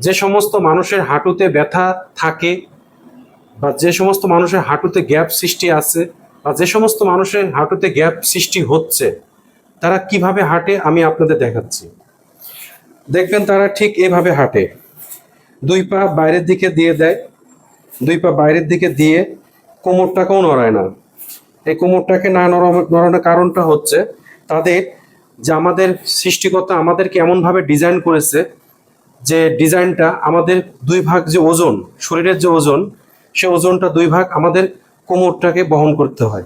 যে সমস্ত মানুষের হাঁটুতে ব্যথা থাকে বা যে সমস্ত মানুষের হাঁটুতে গ্যাপ সৃষ্টি আছে বা যে সমস্ত মানুষের হাঁটুতে গ্যাপ সৃষ্টি হচ্ছে, তারা কীভাবে হাঁটে আমি আপনাদের দেখাচ্ছি। দেখবেন তারা ঠিক এভাবে হাঁটে। দুই পা বাইরের দিকে দিয়ে দেয়, দুই পা বাইরের দিকে দিয়ে কোমরটাকেও নড়ায় না। এই কোমরটাকে না নড়া- নড়ানোর কারণটা হচ্ছে তাদের যে আমাদের সৃষ্টিকর্তা আমাদেরকে এমনভাবে ডিজাইন করেছে যে ডিজাইনটা আমাদের দুই ভাগ যে ওজন, শরীরের যে ওজন, সে ওজনটা দুই ভাগ আমাদের কোমরটাকে বহন করতে হয়।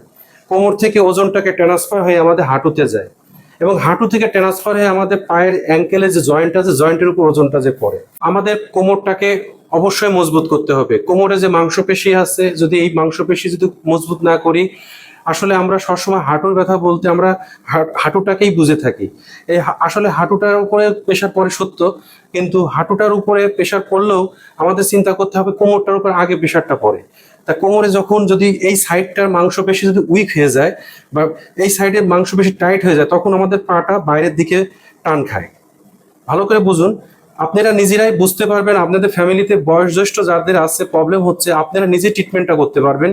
কোমর থেকে ওজনটাকে ট্রান্সফার হয়ে আমাদের হাঁটুতে যায় এবং হাঁটু থেকে ট্রান্সফার হয়ে আমাদের পায়ের অ্যাঙ্কেলে যে জয়েন্ট আছে জয়েন্টের উপর ওজনটা যে পড়ে। আমাদের কোমরটাকে অবশ্যই মজবুত করতে হবে। কোমরে যে মাংসপেশি আছে, যদি এই মাংসপেশি যদি মজবুত না করি আসলে আমরা সবসময় হাঁটুর ব্যথা বলতে আমরা হাঁটুটাকেই বুঝে থাকি। এই আসলে হাঁটুটার উপরে প্রেশার পড়ে সত্য, কিন্তু হাঁটুটার উপরে প্রেশার পড়লেও আমাদের চিন্তা করতে হবে কোমরটার উপর আগে প্রেশারটা পড়ে। তা কোমরে যখন যদি এই সাইডটার মাংসপেশি যদি উইক হয়ে যায় বা এই সাইডের মাংসপেশি টাইট হয়ে যায়, তখন আমাদের পাটা বাইরের দিকে টান খায়। ভালো করে বুঝুন, আপনারা নিজেরাই বুঝতে পারবেন, আপনাদের ফ্যামিলিতে বয়োজ্যেষ্ঠ যাদের আছে প্রবলেম হচ্ছে, আপনারা নিজে ট্রিটমেন্টটা করতে পারবেন।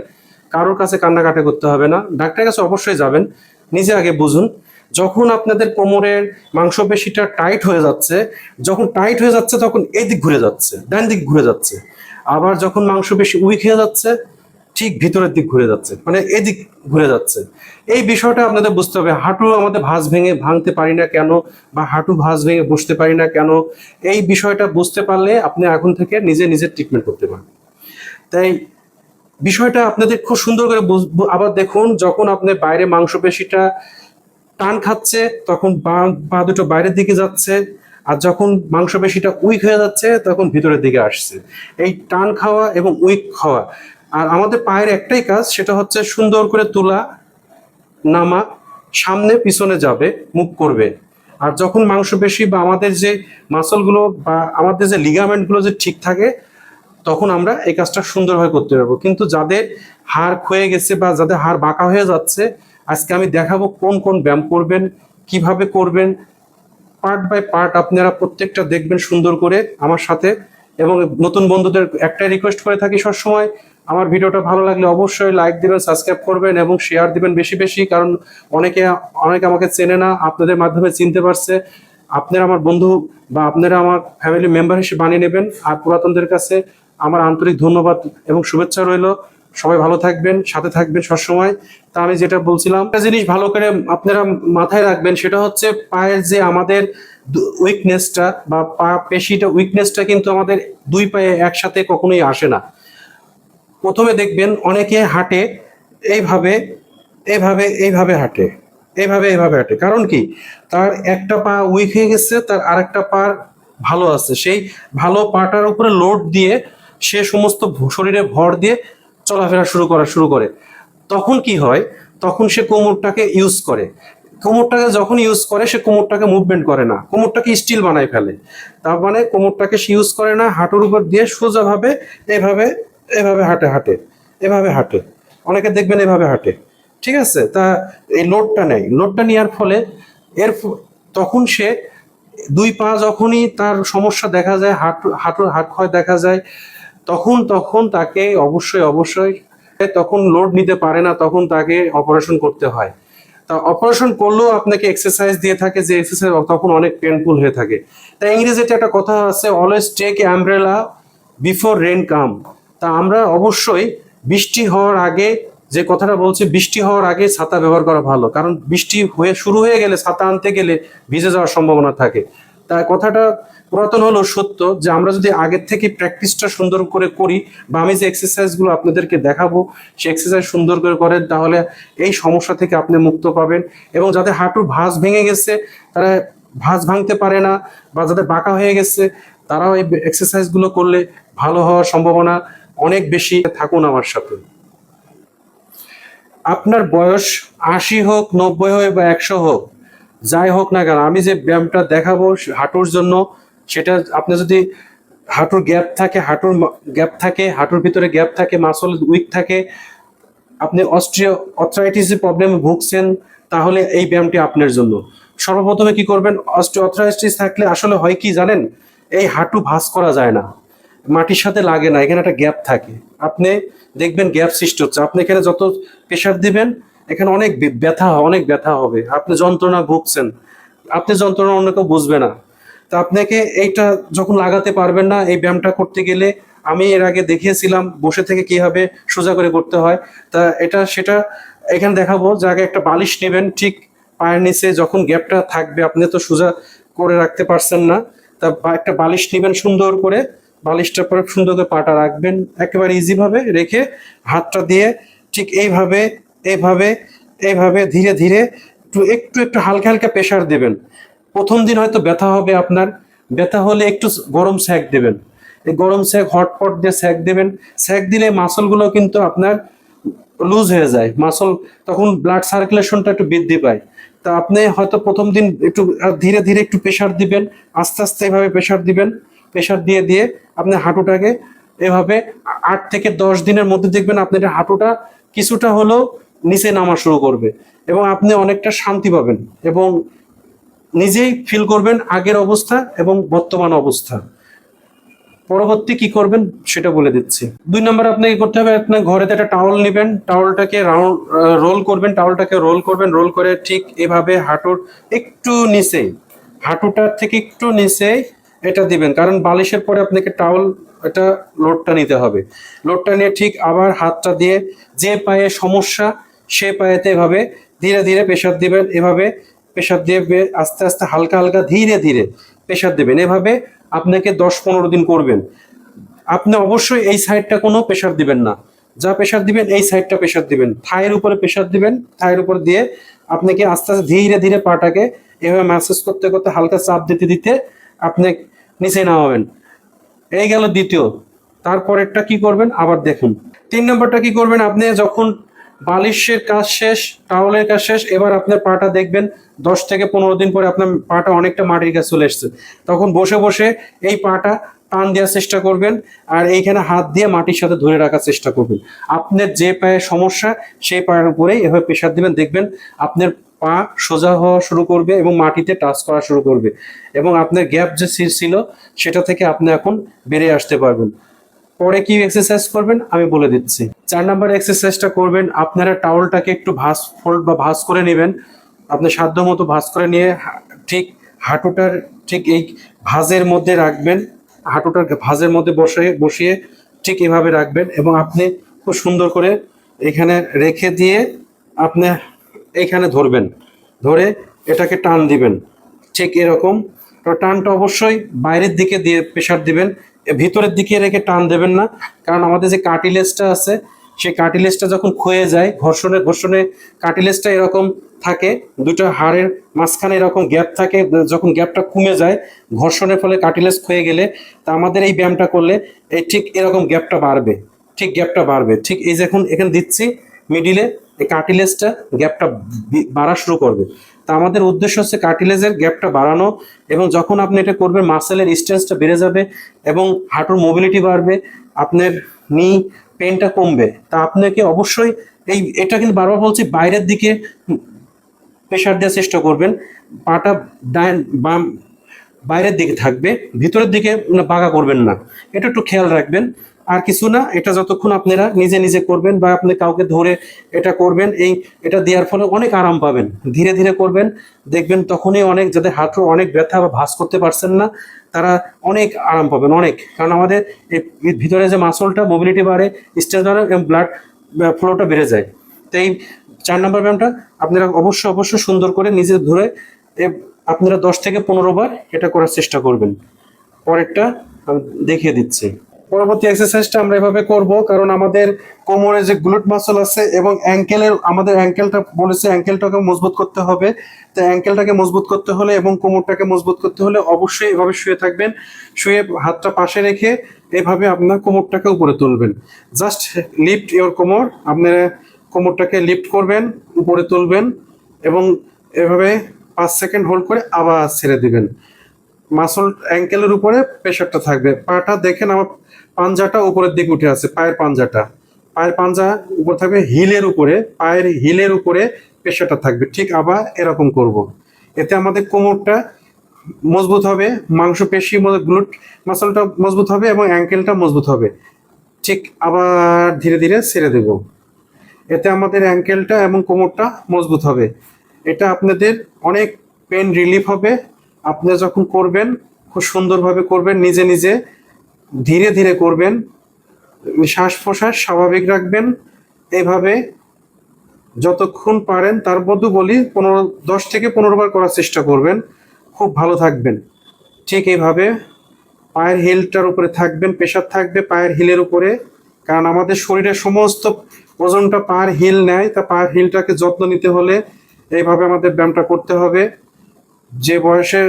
কারোর কাছে কান্নাকাটা করতে হবে না। ডাক্তারের কাছে অবশ্যই যাবেন। নিজে আগে বুঝুন। যখন আপনাদের কোমরের মাংসপেশিটা টাইট হয়ে যাচ্ছে, যখন টাইট হয়ে যাচ্ছে, তখন এই দিক ঘুরে যাচ্ছে, ডান দিক ঘুরে যাচ্ছে। আবার যখন মাংসপেশি উইক হয়ে যাচ্ছে, ঠিক ভিতরের দিক ঘুরে যাচ্ছে মানে এদিক ঘুরে যাচ্ছে। এই বিষয়টা আপনাদের বুঝতে হবে। হাঁটু আমাদের ভাঁজ ভেঙে ভাঙতে পারি না কেন বা হাঁটু ভাঁজ ভেঙে বসতে পারি না কেন? এই বিষয়টা বুঝতে পারলে আপনি এখন থেকে নিজে নিজের ট্রিটমেন্ট করতে পারবেন। তাই বিষয়টা আপনাদের খুব সুন্দর করে আবার দেখুন, যখন আপনার বাইরে মাংসপেশিটা টান খাচ্ছে, তখন পা দুটো বাইরের দিকে যাচ্ছে, আর যখন মাংসপেশিটা উইক হয়ে যাচ্ছে, তখন ভিতরের দিকে আসছে। এই টান খাওয়া এবং উইক খাওয়া। আর আমাদের পায়ের একটাই কাজ, সেটা হচ্ছে সুন্দর করে তোলা নামা, সামনে পিছনে যাবে, মুখ করবে। আর যখন মাংসপেশি বা আমাদের যে মাসলগুলো বা আমাদের যে লিগামেন্টগুলো যে ঠিক থাকে তখন আমরা এই কাজটা সুন্দরভাবে করতে পারব। কিন্তু যাদের হাড় ক্ষয়ে গেছে বা যাদের হাড় বাঁকা হয়ে যাচ্ছে, আজকে আমি দেখাবো কোন কোন ব্যায়াম করবেন, কীভাবে করবেন। পার্ট বাই পার্ট আপনারা প্রত্যেকটা দেখবেন সুন্দর করে আমার সাথে। এবং নতুন বন্ধুদের একটাই রিকোয়েস্ট করে থাকি সবসময়, আমার ভিডিওটা ভালো লাগলে অবশ্যই লাইক দিবেন সাবস্ক্রাইব করবেন এবং শেয়ার দিবেন বেশি বেশি। কারণ অনেকে অনেকে আমাকে চেনে না, আপনাদের মাধ্যমে চিনতে পারছে। আপনারা আমার বন্ধু বা আপনারা আমার ফ্যামিলি মেম্বার হিসেবে বানিয়ে নেবেন আর পুরাতনদের কাছে আমার আন্তরিক ধন্যবাদ এবং শুভেচ্ছা রইল। সবাই ভালো থাকবেন, সাথে থাকবেন সবসময়। তা আমি যেটা বলছিলাম, একটা জিনিস ভালো করে আপনারা মাথায় রাখবেন, সেটা হচ্ছে পায়ের যে আমাদের উইকনেসটা বা পা পেশিটা উইকনেসটা কিন্তু আমাদের দুই পায়ে একসাথে কখনোই আসে না। প্রথমে দেখবেন অনেকে হাঁটে, এইভাবে এইভাবে এইভাবে হাঁটে, এইভাবে এইভাবে হাঁটে। কারণ কি? তার একটা পা উইক হয়ে গেছে, তার আরেকটা পা ভালো আছে। সেই ভালো পাটার উপরে লোড দিয়ে সে সমস্ত শরীরে ভর দিয়ে চলাফেরা শুরু করা শুরু করে। তখন কি হয়? তখন সে কোমরটাকে ইউজ করে। কোমরটাকে যখন ইউজ করে, সে কোমরটাকে মুভমেন্ট করে না। কোমরটাকে স্টিল বানায় ফেলে। তার মানে কোমরটাকে সে ইউজ করে না, হাঁটুর উপর দিয়ে সোজাভাবে এভাবে এভাবে হাঁটে হাঁটে, এভাবে হাঁটে। অনেকে দেখবেন এভাবে হাঁটে। ঠিক আছে? তা এই লোডটা নেয়। লোডটা নেওয়ার ফলে এর তখন সে দুই পা যখনই তার সমস্যা দেখা যায়, হাঁটু, হাঁটুর হাট ক্ষয় দেখা যায় তখন তখন তাকে অবশ্যই অবশ্যই তখন লোড নিতে পারে না, তখন তাকে অপারেশন করতে হয়। তা অপারেশন করলেও আপনাকে এক্সারসাইজ দিয়ে থাকে, যে এক্সারসাইজ তখন অনেক পেনফুল হয়ে থাকে। তা ইংরেজিতে একটা কথা আছে always take umbrella before rain come তা আমরা অবশ্যই বৃষ্টি হওয়ার আগে, যে কথাটা বলছি, বৃষ্টি হওয়ার আগে ছাতা ব্যবহার করা ভালো। কারণ বৃষ্টি হয়ে, শুরু হয়ে গেলে ছাতা আনতে গেলে ভিজে যাওয়ার সম্ভাবনা থাকে। তাই কথাটা পুরাতন হলো সত্য যে আমরা যদি আগের থেকে প্র্যাকটিসটা সুন্দর করে করি বা আমি যে এক্সারসাইজগুলো আপনাদেরকে দেখাবো সেই এক্সারসাইজ সুন্দর করে করেন, তাহলে এই সমস্যা থেকে আপনি মুক্ত পাবেন। এবং যাদের হাঁটুর ভাঁজ ভেঙে গেছে, তারা ভাঁজ ভাঙতে পারে না বা যাদের বাঁকা হয়ে গেছে, তারাও এই এক্সারসাইজগুলো করলে ভালো হওয়ার সম্ভাবনা অনেক বেশি। থাকুন আমার সাথে। আপনার বয়স আশি হোক, নব্বই হোক বা একশো হোক যাই হোক না কেন, আমি যে ব্যায়ামটা দেখাবো হাঁটুর জন্য, সেটা আপনি যদি হাঁটুর গ্যাপ থাকে, হাঁটুর গ্যাপ থাকে, হাঁটুর ভিতরে গ্যাপ থাকে মাসল উইক থাকে, আপনি অস্ট্রিও অথরাইটিসের প্রবলেমে ভুগছেন, তাহলে এই ব্যায়ামটি আপনার জন্য। সর্বপ্রথমে কি করবেন অস্ট্রিও অথরাইটিস থাকলে আসলে হয় কি জানেন, এই হাঁটু ভাঁজ করা যায় না, মাটির সাথে লাগে না, এখানে একটা গ্যাপ থাকে। আপনি দেখবেন গ্যাপ সৃষ্টি হচ্ছে, আপনি এখানে যত প্রেশার দিবেন এখানে অনেক ব্যথা অনেক ব্যথা হবে। আপনি যন্ত্রণা ভুগছেন। আপনি যন্ত্রণা অন্য কেউ বুঝবে না। তা আপনাকে এইটা যখন লাগাতে পারবেন না, এই ব্যায়ামটা করতে গেলে, আমি এর আগে দেখিয়েছিলাম বসে থেকে কীভাবে সোজা করে করতে হয়। তা এটা, সেটা এখানে দেখাবো। যে আগে একটা বালিশ নেবেন, ঠিক পায়ের নিচে যখন গ্যাপটা থাকবে, আপনি তো সোজা করে রাখতে পারছেন না। তা একটা বালিশ নেবেন সুন্দর করে। বালিশটার পরে সুন্দর করে পাটা রাখবেন। একেবারে ইজি ভাবে রেখে হাতটা দিয়ে ঠিক এইভাবে এইভাবে এভাবে ধীরে ধীরে একটু একটু একটু হালকা হালকা প্রেশার দেবেন। প্রথম দিন হয়তো ব্যথা হবে আপনার। ব্যথা হলে একটু গরম স্যাক দেবেন। এই গরম স্যাক হটপট দিয়ে স্যাক দেবেন। স্যাক দিলে মাসলগুলো কিন্তু আপনার লুজ হয়ে যায়। মাসল তখন ব্লাড সার্কুলেশনটা একটু বৃদ্ধি পায়। তা আপনি হয়তো প্রথম দিন একটু ধীরে ধীরে একটু প্রেশার দিবেন। আস্তে আস্তে এভাবে প্রেশার দিবেন। প্রেশার দিয়ে দিয়ে আপনি হাঁটুটাকে এভাবে আট থেকে দশ দিনের মধ্যে দেখবেন আপনার হাঁটুটা কিছুটা হলেও নিচে নামা শুরু করবে এবং আপনি অনেকটা শান্তি পাবেন এবং নিজেই ফিল করবেন আগের অবস্থা এবং বর্তমান অবস্থা। পরবর্তী কি করবেন সেটা বলে দিচ্ছি। দুই নম্বর আপনাকে করতে হবে আপনার ঘরেতে একটা টাওয়াল নেবেন। টাওয়ালটাকে রাউন্ড রোল করবেন টাওয়ালটাকে রোল করবেন রোল করে ঠিক এভাবে হাঁটুর একটু নিচে, হাঁটুটার থেকে একটু নিচে এটা দিবেন। কারণ বালিশের পরে আপনাকে টাওয়াল এটা লোডটা নিতে হবে। লোডটা নিয়ে ঠিক আবার হাতটা দিয়ে যে পায়ে সমস্যা সে পায়েতে এভাবে ধীরে ধীরে প্রেশার দিবেন, এভাবে প্রেশার দিয়ে আস্তে আস্তে হালকা হালকা ধীরে ধীরে প্রেশার দেবেন। এভাবে আপনাকে দশ পনেরো দিন করবেন। আপনি অবশ্যই এই সাইডটা কোনো প্রেশার দিবেন না। যা প্রেশার দিবেন, এই সাইডটা প্রেশার দিবেন। থায়ের উপরে প্রেশার দিবেন, থায়ের উপর দিয়ে আপনাকে আস্তে আস্তে ধীরে ধীরে পাটাকে এভাবে ম্যাসেজ করতে করতে হালকা চাপ দিতে দিতে আপনি নিচে নামাবেন। এই গেল দ্বিতীয়। তারপরেরটা কি করবেন? আবার দেখুন। তিন নম্বরটা কি করবেন? আপনি যখন বালিশের কাজ শেষ, টাওয়ালের কাজ শেষ। এবার আপনার পাটা দেখবেন, দশ থেকে পনেরো দিন পরে আপনার পাটা অনেকটা মাটির কাছে চলে এসছে। তখন বসে বসে এই পাটা টান দেওয়ার চেষ্টা করবেন আর এইখানে হাত দিয়ে মাটির সাথে ধরে রাখার চেষ্টা করবেন। আপনার যে পায়ে সমস্যা, সেই পায়ের উপরেই এভাবে প্রেশার দিবেন, দেখবেন আপনার পা সোজা হওয়া শুরু করবে এবং মাটিতে টাচ করা শুরু করবে। এবং আপনার গ্যাপ যে ছিল, সেটা থেকে আপনি এখন বেরিয়ে আসতে পারবেন। পরে কি এক্সারসাইজ করবেন? আমি বলে দিচ্ছি। চার নাম্বার এক্সারসাইজটা করবেন, আপনারা টাওয়ালটাকে একটু ভাঁজ ফোল্ড বা ভাঁজ করে নেবেন। আপনি সাধ্য মতো ভাঁজ করে নিয়ে ঠিক হাঁটুটার ঠিক এই ভাঁজের মধ্যে রাখবেন। হাঁটুটার ভাঁজের মধ্যে বসে, বসিয়ে ঠিক এভাবে রাখবেন এবং আপনি খুব সুন্দর করে এখানে রেখে দিয়ে আপনি এখানে ধরবেন। ধরে এটাকে টান দিবেন। ঠিক এরকম। তো টানটা অবশ্যই বাইরের দিকে দিয়ে প্রেশার দিবেন। ভিতরের দিকে রেখে টান দেবেন না। কারণ আমাদের যে কার্টিলেজটা আছে, সেই কার্টিলেজটা যখন ক্ষয়ে যায়, ঘর্ষণে ঘর্ষণে কার্টিলেজটা এরকম থাকে, দুটো হাড়ের মাঝখানে এরকম গ্যাপ থাকে, যখন গ্যাপটা কমে যায়, ঘর্ষণের ফলে কার্টিলেজ ক্ষয়ে গেলে, তা আমাদের এই ব্যায়ামটা করলে এই ঠিক এরকম গ্যাপটা বাড়বে, ঠিক গ্যাপটা বাড়বে। ঠিক এই যে এখন দিচ্ছি, মিডিলে, এই কার্টিলেজটা গ্যাপটা বাড়া শুরু করবে। তা আমাদের উদ্দেশ্য হচ্ছে কার্টিলেজের গ্যাপটা বাড়ানো এবং যখন আপনি এটা করবেন মাসেলের স্ট্রেন্থটা বেড়ে যাবে এবং হাঁটুর মোবিলিটি বাড়বে, আপনার নি পেনটা কমবে। তা আপনাকে অবশ্যই এই, এটা কিন্তু বারবার বলছি, বাইরের দিকে প্রেশার দেওয়ার চেষ্টা করবেন, পাটা ডান, বাম, বাইরের দিকে থাকবে, ভিতরের দিকে বাঁকা করবেন না। এটা একটু খেয়াল রাখবেন। আর কিছু না, এটা যতক্ষণ আপনারা নিজে নিজে করবেন বা আপনি কাউকে ধরে এটা করবেন, এই এটা দেওয়ার ফলে অনেক আরাম পাবেন। ধীরে ধীরে করবেন, দেখবেন তখনই অনেক যাদের হাঁটুর অনেক ব্যথা বা ভাঁজ করতে পারছেন না, তারা অনেক আরাম পাবেন, অনেক। কারণ আমাদের ভিতরে যে মাসলটা মোবিলিটি বাড়ে বাড়ে এবং ব্লাড ফ্লোটা বেড়ে যায়। তো এই চার নম্বর ব্যায়ামটা আপনারা অবশ্যই অবশ্যই সুন্দর করে নিজে ধরে আপনারা দশ থেকে পনেরো বার এটা করার চেষ্টা করবেন। পরেরটা দেখিয়ে দিচ্ছি। পরবর্তী এক্সারসাইজটা আমরা এভাবে করব, কারণ আমাদের কোমরে যে গ্লুট মাসল আছে এবং অ্যাঙ্কেলের আমাদের অ্যাঙ্কেলটা বলেছে অ্যাঙ্কেলটাকে মজবুত করতে হবে। তো অ্যাঙ্কেলটাকে মজবুত করতে হলে এবং কোমরটাকে মজবুত করতে হলে অবশ্যই এভাবে শুয়ে থাকবেন। শুয়ে হাতটা পাশে রেখে এভাবে আপনার কোমরটাকে উপরে তুলবেন। জাস্ট লিফট ইওর কোমর, আপনারা কোমরটাকে লিফট করবেন, উপরে তুলবেন এবং এভাবে পাঁচ সেকেন্ড হোল্ড করে আবার ছেড়ে দিবেন। মাসল অ্যাঙ্কেলের উপরে প্রেশারটা থাকবে। পাটা দেখেন আমার পাঞ্জাটা উপরের দিকে উঠে আছে, পায়ের পাঞ্জাটা। পায়ের পাঞ্জা উপর থাকবে হিলের উপরে, পায়ের হিলের উপরে প্রেশারটা থাকবে। ঠিক আবার এরকম করব। এতে আমাদের কোমরটা মজবুত হবে, মাংসপেশি গ্লুট মাসলটা মজবুত হবে এবং অ্যাঙ্কেলটা মজবুত হবে। ঠিক আবার ধীরে ধীরে ছেড়ে দেব। এতে আমাদের অ্যাঙ্কেলটা এবং কোমরটা মজবুত হবে। এটা আপনাদের অনেক পেন রিলিফ হবে। আপনি যখন করবেন, খুব সুন্দরভাবে করবেন, নিজে নিজে ধীরে ধীরে করবেন শ্বাস প্রশ্বাস স্বাভাবিক রাখবেন। এভাবে যতক্ষণ পারেন, তার মধ্যে বলি পনেরো, দশ থেকে পনেরো বার করার চেষ্টা করবেন। খুব ভালো থাকবেন। ঠিক এইভাবে পায়ের হিলটার উপরে থাকবেন প্রেশার থাকবে পায়ের হিলের উপরে। কারণ আমাদের শরীরের সমস্ত ওজনটা পায়ের হিল নেয়, তা পায়ের হিলটাকে যত্ন নিতে হলে এইভাবে আমাদের ব্যায়ামটা করতে হবে। যে বয়সে,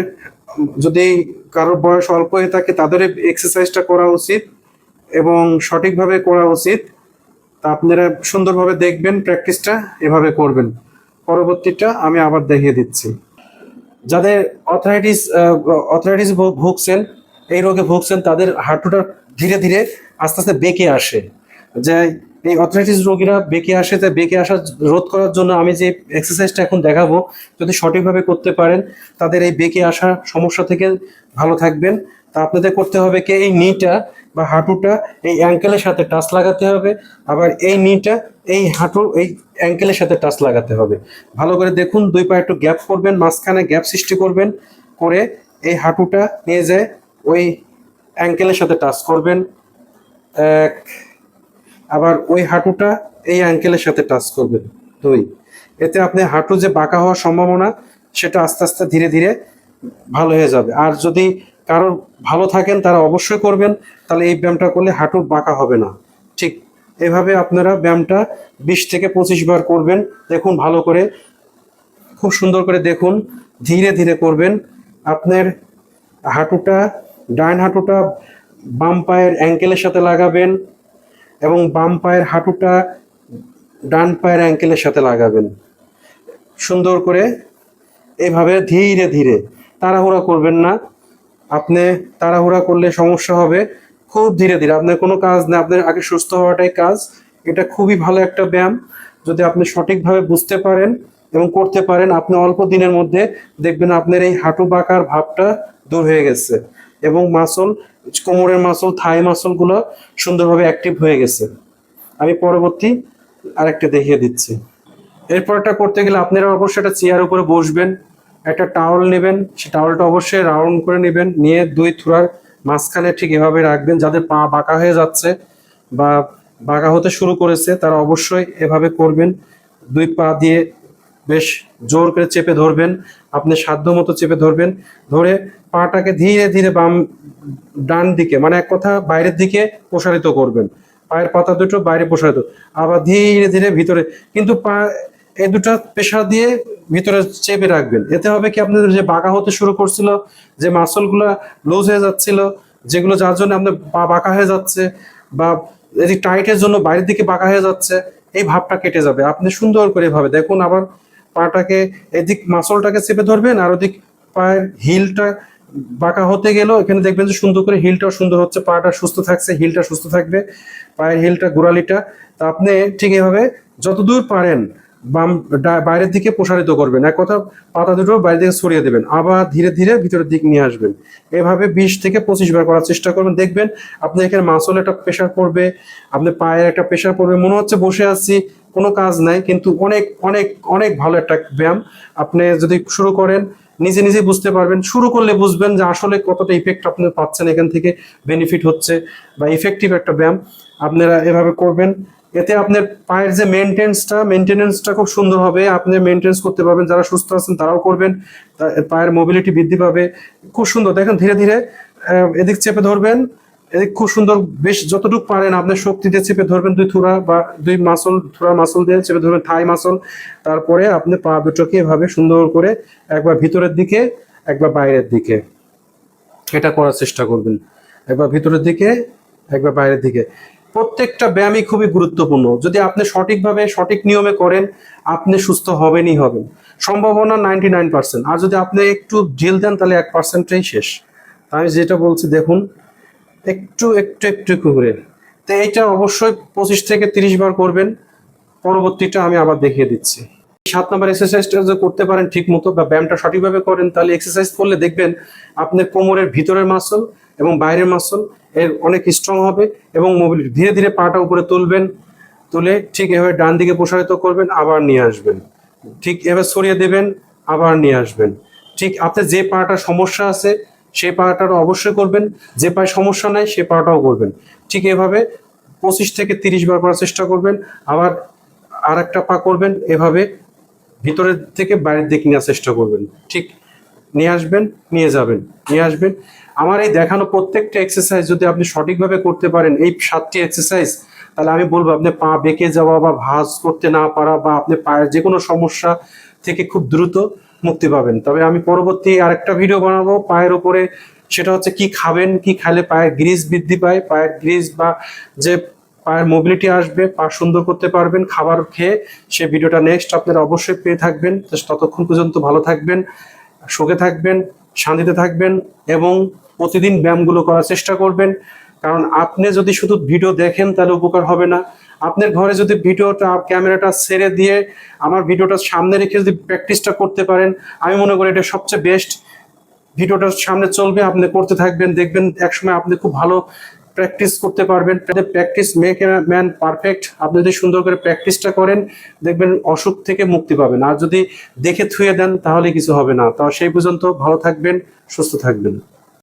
যদি কারোর বয়স অল্প হয়ে থাকে তাদের এক্সারসাইজটা করা উচিত এবং সঠিকভাবে করা উচিত। তা আপনারা সুন্দরভাবে দেখবেন প্র্যাকটিসটা এভাবে করবেন। পরবর্তীটা আমি আবার দেখিয়ে দিচ্ছি। যাদের অথরাইটিস অথরাইটিস ভুগছেন, এই রোগে ভুগছেন, তাদের হাঁটুটা ধীরে ধীরে আস্তে আস্তে বেঁকে আসে। যে এই অথরাইটিস রোগীরা বেঁকে আসে তাই বেঁকে আসা রোধ করার জন্য আমি যে এক্সারসাইজটা এখন দেখাবো, যদি সঠিকভাবে করতে পারেন, তাদের এই বেঁকে আসা সমস্যা থেকে ভালো থাকবেন। তা আপনাদের করতে হবে কি, এই নিটা বা হাঁটুটা এই অ্যাঙ্কেলের সাথে টাচ লাগাতে হবে, আবার এই নিটা এই হাঁটু, এই অ্যাঙ্কেলের সাথে টাচ লাগাতে হবে। ভালো করে দেখুন, দুই পা একটু গ্যাপ করবেন, মাঝখানে গ্যাপ সৃষ্টি করবেন, করে এই হাঁটুটা নিয়ে যায় ওই অ্যাঙ্কেলের সাথে টাচ করবেন। এক আবার ওই হাঁটুটা এই অ্যাঙ্কেলের সাথে টাচ করবেন দুই। এতে আপনি হাঁটু যে বাঁকা হওয়ার সম্ভাবনা, সেটা আস্তে আস্তে ধীরে ধীরে ভালো হয়ে যাবে। আর যদি কারও ভালো থাকেন, তারা অবশ্যই করবেন। তাহলে এই ব্যায়ামটা করলে হাঁটু বাঁকা হবে না। ঠিক এভাবে আপনারা ব্যায়ামটা বিশ থেকে পঁচিশ বার করবেন। দেখুন ভালো করে, খুব সুন্দর করে দেখুন, ধীরে ধীরে করবেন। আপনার হাঁটুটা, ডান হাঁটুটা বাম পায়ের অ্যাঙ্কেলের সাথে লাগাবেন। এবং বাম পায়ের হাঁটুটা ডান পায়ের অ্যাঙ্কেলের সাথে লাগাবেন। সুন্দর করে এভাবে ধীরে ধীরে। তাড়াহুড়া করবেন না। আপনি তাড়াহুড়া করলে সমস্যা হবে। খুব ধীরে ধীরে। আপনার কোনো কাজ না আপনার আগে সুস্থ হওয়াটাই কাজ। এটা খুবই ভালো একটা ব্যায়াম। যদি আপনি সঠিকভাবে বুঝতে পারেন এবং করতে পারেন, আপনি অল্প দিনের মধ্যে দেখবেন আপনার এই হাঁটু বাঁকার ভাবটা দূর হয়ে গেছে এবং মাসল কোমরের মাসল থাই মাসলগুলো সুন্দরভাবে অ্যাক্টিভ হয়ে গেছে। আমি পরবর্তী আরেকটা দেখিয়ে দিচ্ছি। এরপরটা করতে গেলে আপনারা অবশ্যই একটা চেয়ার উপরে বসবেন, একটা টাওয়াল নেবেন, সে টাওয়ালটা অবশ্যই রাউন্ড করে নেবেন, নিয়ে দুই থুরার মাঝখানে ঠিক এভাবে রাখবেন যাদের পা বাঁকা হয়ে যাচ্ছে বা বাঁকা হতে শুরু করেছে, তারা অবশ্যই এভাবে করবেন। দুই পা দিয়ে বেশ জোর করে চেপে ধরবেন, আপনি সাধ্য মতো চেপে ধরবেন, ধরে পাটাকে ধীরে ধীরে বাম ডান দিকে মানে এক কথা বাইরের দিকে প্রসারিত করবেন। পায়ের পাতা দুটো বাইরে প্রসারিত, আবার ধীরে ধীরে ভিতরে, কিন্তু পা, এই দুটা পেশা দিয়ে ভিতরে চেপে রাখবেন। এতে হবে কি আপনাদের যে বাঁকা হতে শুরু করছিল, যে মাসলগুলো লুজ হয়ে যাচ্ছিল, যেগুলো যার জন্য আপনার পা বাঁকা হয়ে যাচ্ছে, বা এদিক টাইটের জন্য বাইরের দিকে বাঁকা হয়ে যাচ্ছে, এই ভাবটা কেটে যাবে। আপনি সুন্দর করে এভাবে দেখুন, আবার পাটাকে, এদিক মাসলটাকে চেপে ধরবেন, আর ওদিক পায়ের হিলটা বাঁকা হতে গেলেও এখানে দেখবেন যে সুন্দর করে হিলটাও সুন্দর হচ্ছে, পাটা সুস্থ থাকছে, হিলটা সুস্থ থাকবে, পায়ের হিলটা, গোড়ালিটা। তা আপনি ঠিক এভাবে যতদূর পারেন বাম বাইরের দিকে প্রসারিত করবেন। এক কথা, পাতা দুটো বাইরের দিকে সরিয়ে দেবেন, আবার ধীরে ধীরে ভিতরের দিক নিয়ে আসবেন। এভাবে বিশ থেকে পঁচিশ বার করার চেষ্টা করবেন। দেখবেন আপনি এখানে মাসল একটা প্রেশার পড়বে, আপনি পায়ের একটা প্রেশার পড়বে, মনে হচ্ছে বসে আছি কোনো কাজ নাই, কিন্তু অনেক অনেক অনেক ভালো একটা ব্যায়াম আপনি যদি শুরু করেন, নিজে নিজে বুঝতে পারবেন, শুরু করলে বুঝবেন যে আসলে কতটা ইফেক্ট আপনি পাচ্ছেন এখান থেকে বেনিফিট হচ্ছে বা ইফেক্টিভ একটা ব্যায়াম আপনারা এভাবে করবেন। এতে আপনার পায়ের যে মেনটেন্সটা মেনটেনেন্সটা খুব সুন্দর হবে। আপনি মেনটেন্স করতে পারবেন, যারা সুস্থ আছেন তারাও করবেন। পায়ের মোবিলিটি বৃদ্ধি পাবে। খুব সুন্দর। দেখেন ধীরে ধীরে এদিক চেপে ধরবেন। খুব সুন্দর, বেশ যতটুকু পারেন আপনার শক্তিতে চেপে ধরবেন দুই থুরা বা দুই মাসল থুরা মাসল দিয়ে চেপে ধরবেন থাই মাসল তারপরে আপনি পা দুটোকে এভাবে সুন্দর করে একবার ভিতরের দিকে, একবার বাইরের দিকে। এটা করার চেষ্টা করবেন। একবার ভিতরের দিকে, একবার বাইরের দিকে। প্রত্যেকটা ব্যায়ামই খুবই গুরুত্বপূর্ণ। যদি আপনি সঠিকভাবে, সঠিক নিয়মে করেন, আপনি সুস্থ হবেনই হবেন। সম্ভাবনা নাইনটি নাইন পার্সেন্ট আর যদি আপনি একটু ঢিল দেন, তাহলে এক পার্সেন্টটাই শেষ। আমি যেটা বলছি, দেখুন একটু একটু একটু একটু করে। তো এইটা অবশ্যই পঁচিশ থেকে তিরিশ বার করবেন। পরবর্তীটা আমি আবার দেখিয়ে দিচ্ছি। সাত নাম্বার এক্সারসাইজটা যদি করতে পারেন ঠিক মতো বা ব্যায়ামটা সঠিকভাবে করেন, তাহলে এক্সারসাইজ করলে দেখবেন আপনার কোমরের ভিতরের মাসল এবং বাইরের মাসল এর অনেক স্ট্রং হবে এবং মোবিলিটি ধীরে ধীরে পাটা উপরে তুলবেন, তুলে ঠিক এভাবে ডান দিকে প্রসারিত করবেন, আবার নিয়ে আসবেন। ঠিক এভাবে সরিয়ে দেবেন, আবার নিয়ে আসবেন। ঠিক আপনার যে পাটা সমস্যা আছে সেই পাটারও অবশ্যই করবেন। যে পায়ে সমস্যা নাই, সে পাটাও করবেন। ঠিক এভাবে পঁচিশ থেকে তিরিশ বার করার চেষ্টা করবেন। আবার আর একটা পা করবেন, এভাবে ভিতরের থেকে বাইরের দিকে নেওয়ার চেষ্টা করবেন। ঠিক, নিয়ে আসবেন, নিয়ে যাবেন, নিয়ে আসবেন। আমার এই দেখানো প্রত্যেকটা এক্সারসাইজ যদি আপনি সঠিকভাবে করতে পারেন, এই সাতটি এক্সারসাইজ তাহলে আমি বলব আপনি পা বেঁকে যাওয়া বা ভাঁজ করতে না পারা বা আপনি পায়ের যে কোনো সমস্যা থেকে খুব দ্রুত মুক্তি পাবেন। তবে আমি পরবর্তী আরেকটা ভিডিও বানাবো, পায়ের উপরে। সেটা হচ্ছে কি খাবেন, কি খাইলে পায়ের গ্রিজ বৃদ্ধি পায়, পায়ের গ্রিজ বা যে পায়ের মোবিলিটি আসবে, পা সুন্দর করতে পারবেন, খাবার খেয়ে। সে ভিডিওটা নেক্সট আপনারা অবশ্যই পেয়ে থাকবেন। ততক্ষণ পর্যন্ত ভালো থাকবেন, সুখে থাকবেন, শান্তিতে থাকবেন এবং প্রতিদিন ব্যায়ামগুলো করার চেষ্টা করবেন। কারণ আপনি যদি শুধু ভিডিও দেখেন, তাহলে উপকার হবে না। আপনার ঘরে যদি ভিডিওটা, ক্যামেরাটা ছেড়ে দিয়ে আমার ভিডিওটা সামনে রেখে যদি প্র্যাকটিসটা করতে পারেন, আমি মনে করি এটা সবচেয়ে বেস্ট ভিডিওটা সামনে চলবে, আপনি করতে থাকবেন, দেখবেন একসময় আপনি খুব ভালো প্র্যাকটিস করতে পারবেন। প্র্যাকটিস মেক ম্যান পারফেক্ট আপনি যদি সুন্দর করে প্র্যাকটিসটা করেন, দেখবেন অসুখ থেকে মুক্তি পাবেন। আর যদি দেখে থুয়ে দেন, তাহলে কিছু হবে না। তো সেই পর্যন্ত ভালো থাকবেন, সুস্থ থাকবেন।